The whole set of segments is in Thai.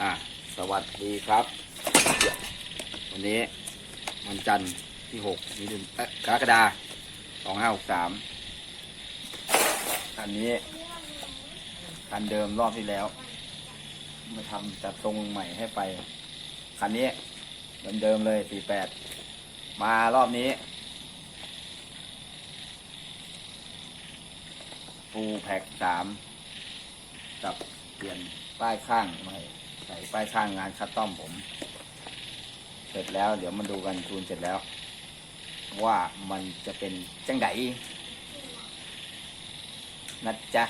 อะสวัสดีครับ วันนี้วันจันทร์ที่หกมิถุนกรกฎาสองห้าหกสามคันนี้คันเดิมรอบที่แล้ว มาทำจัดทรงใหม่ให้ไป คันนี้เดิมเลยสี่แปดมารอบนี้ฟูแพ็กสามกับเปลี่ยนป้ายข้างใหม่ ใส่ป้ายข้างงานคัสตอมผม เสร็จแล้ว เดี๋ยวมาดูกันทูนเสร็จแล้ว ว่ามันจะเป็นจังไดนะจ๊ะ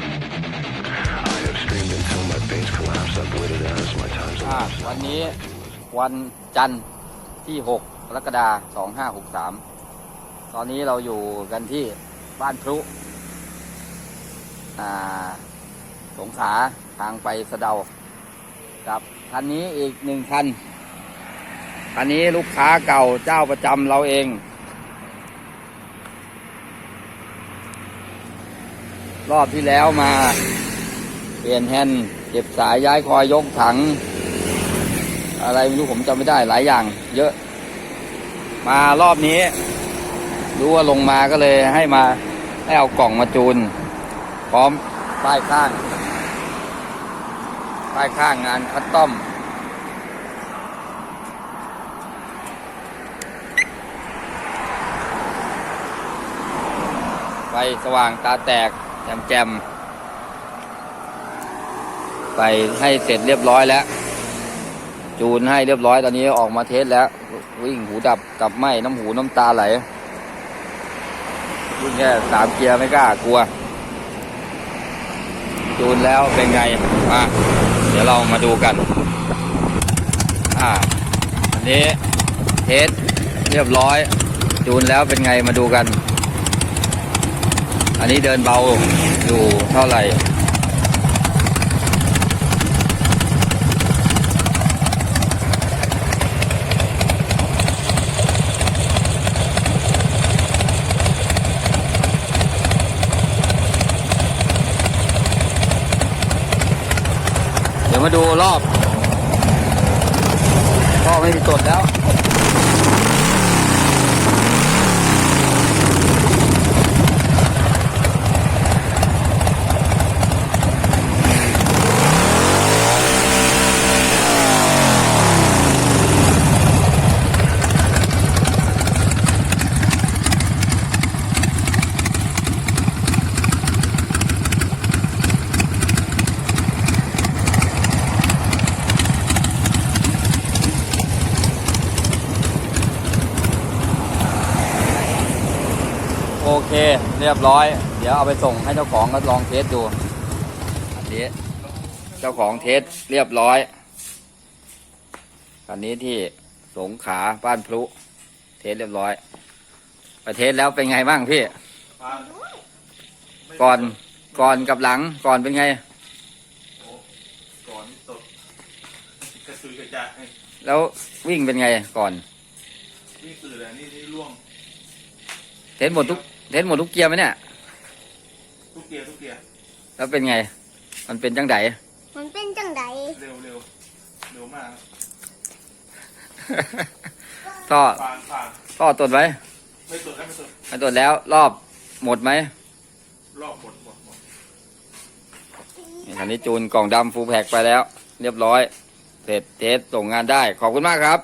I have screamed until my face collapsed. I've waited as my time's อ่า elapsed. วันนี้วันจันทร์ที่ห กรกฎาสองห้าหกสามตอนนี้เราอยู่กันที่บ้านพลุสงขาทางไปสะเดา กับคันนี้อีกหนึ่งคัน คันนี้ลูกค้าเก่าเจ้าประจำเราเองรอบที่แล้วมา เปลี่ยนแฮนด์เก็บสายย้ายคอยยกถัง อะไรไม่รู้ผมจำไม่ได้หลายอย่างเยอะ มารอบนี้ รู้ว่าลงมาก็เลยให้มาให้เอากล่องมาจูน พร้อมป้ายข้าง ป้ายข้างงานคัสตอมไฟสว่างตาแตกแจมแจมไปให้เสร็จเรียบร้อยแล้ว จูนให้เรียบร้อยตอนนี้ออกมาเทสแล้ว วิ่งหูดับกับไหมน้ำหูน้ำตาไหลวิ่งแค่สามเกียร์ไม่กล้ากลัว จูนแล้วเป็นไงมาเดี๋ยวเรามาดูกัน อ่า อันนี้เทสเรียบร้อย จูนแล้วเป็นไงมาดูกัน อันนี้เดินเบาอยู่เท่าไหร่ มาดูรอบก็ไม่มีตดแล้ว เค เรียบร้อย เดี๋ยวเอาไปส่งให้เจ้าของก็ลองเทสดูอันนี้เจ้าของเทสเรียบร้อยอันนี้ที่สงขลาบ้านพลุ เทสเรียบร้อย ไปเทสแล้วเป็นไงบ้างพี่ ก่อนก่อนกับหลังก่อนเป็นไง ก่อนตกกระสุยกระจายแล้ววิ่งเป็นไงก่อนนี่คืออะไรนี่นี่ร่วงเทสหมดทุก เทสหมดทุกเกียร์ไหมเนี่ย ทุกเกียร์ทุกเกียร์แล้วเป็นไง มันเป็นจังไดมันเป็นจังไดเร็วเร็วเร็วมากท่อผ่านผ่านท่อตรวจไว้ไม่สุดแล้วไม่สุดมาตรวจแล้ว รอบหมดไหมรอบหมดหมดหมดนี่คันนี้จูนกล่องดำฟูลแพ็กไปแล้ว เรียบร้อย เสร็จเทสส่งงานได้ ขอบคุณมากครับ